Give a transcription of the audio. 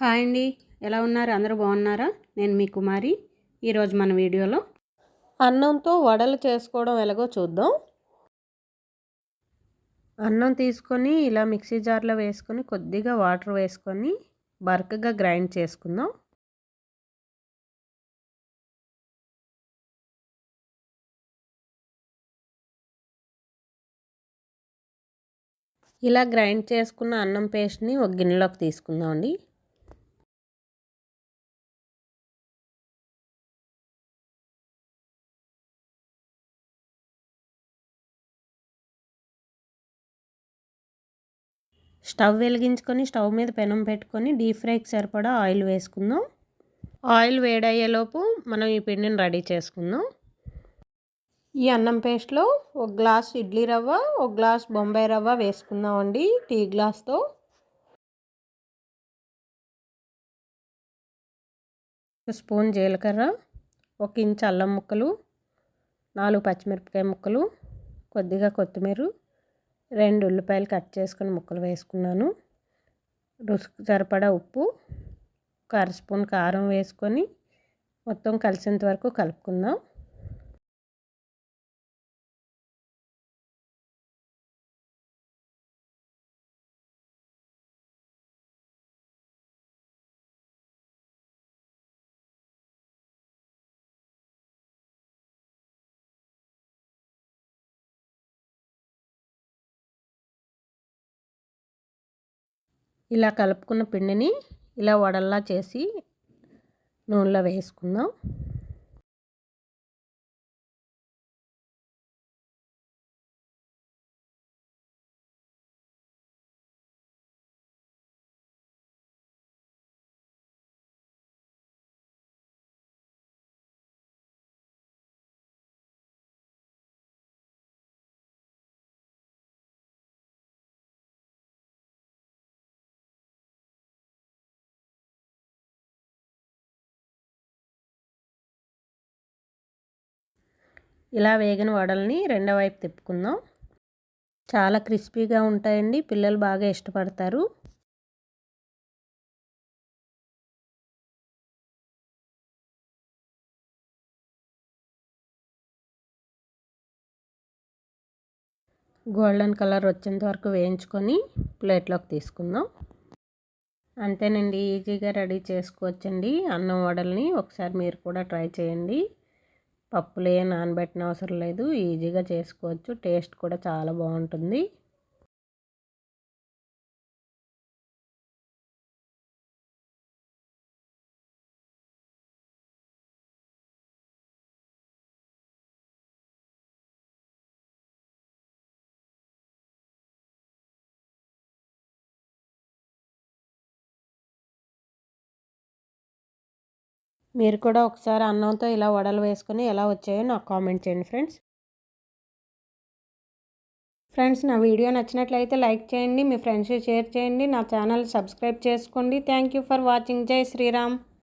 Hi అండి. ఎలా ఉన్నారు? అందరూ బాగున్నారా? నేను మీ కుమారి. ఈరోజు మన వీడియోలో అన్నంతో వడలు చేసుకోవడం ఎలాగో చూద్దాం. అన్నం తీసుకొని ఇలా మిక్సీ జార్లో వేసుకొని కొద్దిగా వాటర్ వేసుకొని బర్క్గా గ్రైండ్ చేసుకుందాం. ఇలా గ్రైండ్ చేసుకున్న అన్నం పేస్ట్ని ఒక గిన్నెలోకి తీసుకుందాం అండి స్టవ్ వెలిగించుకొని స్టవ్ మీద పెనం పెట్టుకొని డీప్ ఫ్రైకి సరిపడా ఆయిల్ వేసుకుందాం. ఆయిల్ వేడయ్యేలోపు మనం ఈ పిండిని రెడీ చేసుకుందాం. ఈ అన్నం పేస్ట్లో ఒక గ్లాస్ ఇడ్లీ రవ్వ ఒక గ్లాస్ బొంబాయి రవ్వ వేసుకుందామండి టీ గ్లాస్తో. ఒక స్పూన్ జీలకర్ర ఒక ఇంచ్ అల్లం ముక్కలు నాలుగు పచ్చిమిరపకాయ ముక్కలు కొద్దిగా కొత్తిమీర రెండు ఉల్లిపాయలు కట్ చేసుకుని ముక్కలు వేసుకున్నాను. రుసుకు సరిపడా ఉప్పు ఒక అర స్పూన్ కారం వేసుకొని మొత్తం కలిసేంత వరకు కలుపుకుందాం. ఇలా కలుపుకున్న పిండిని ఇలా వడల్లా చేసి నూనెలో వేసుకుందాం. ఇలా వేగిన వడల్ని రెండో వైపు తిప్పుకుందాం. చాలా క్రిస్పీగా ఉంటాయండి. పిల్లలు బాగా ఇష్టపడతారు. గోల్డెన్ కలర్ వచ్చేంత వరకు వేయించుకొని ప్లేట్లోకి తీసుకుందాం. అంతేనండి. ఈజీగా రెడీ చేసుకోవచ్చండి. అన్నం వడల్ని ఒకసారి మీరు కూడా ట్రై చేయండి. పప్పులు ఏ నానబెట్టిన అవసరం లేదు ఈజీగా చేసుకోవచ్చు. టేస్ట్ కూడా చాలా బాగుంటుంది. మీరు కూడా ఒకసారి అన్నంతో ఇలా వడలు వేసుకొని ఎలా వచ్చాయో నాకు కామెంట్ చేయండి ఫ్రెండ్స్. ఫ్రెండ్స్ నా వీడియో నచ్చినట్లయితే లైక్ చేయండి మీ ఫ్రెండ్స్ షేర్ చేయండి నా ఛానల్ సబ్స్క్రైబ్ చేసుకోండి. Thank you for watching. జై శ్రీరామ్.